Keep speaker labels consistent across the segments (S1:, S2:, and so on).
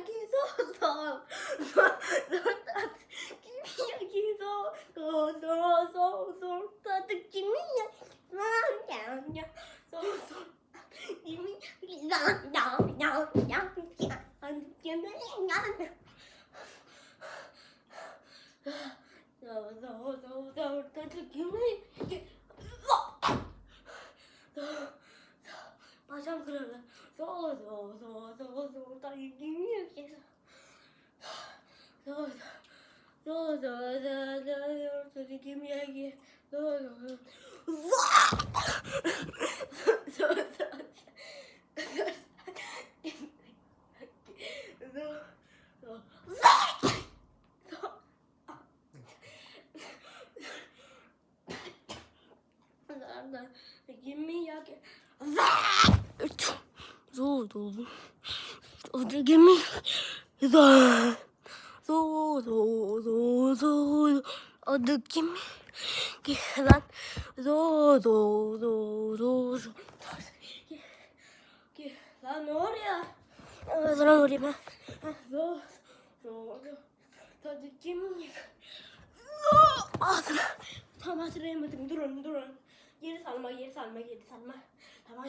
S1: 여기서 놀다 김이 여기서 놀아서 놀다 김이 여기서 놀아서 김이 마찬가지로 소소소소다 이기 Give me a... Zor oldu. Give me Zor. Zor zor zor zor. Adı kim? Lan. Zor zor zor zor. Lan ne oraya? Lan oraya ben. Zor zor. Adı kim? Zor. Ağzına. Tam hatırlayamadım. Durun durun. Geri salma geri salma geri salma. Tamam.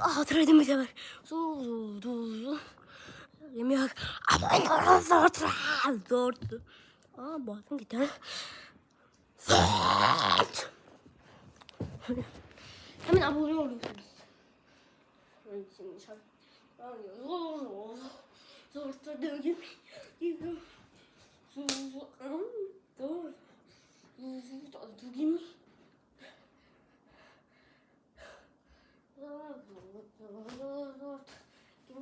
S1: Hatırladım bir sefer. Zor zor zor zor yemek abone zor zor aa boğazım gitti hemen abone oluyorsunuz şimdi şöyle zor zor zor zor dövgüm zor zor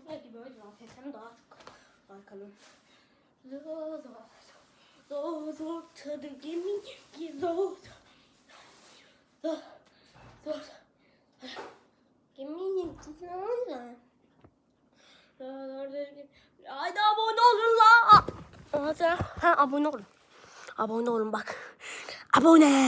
S1: buradaki böyle zaten sen daha çok arkanın. Zor zor zor zor tadı gemi ki zor zor zor geminin kızına Haydi abone olun la. Ha abone olun. Abone olun bak. Abone.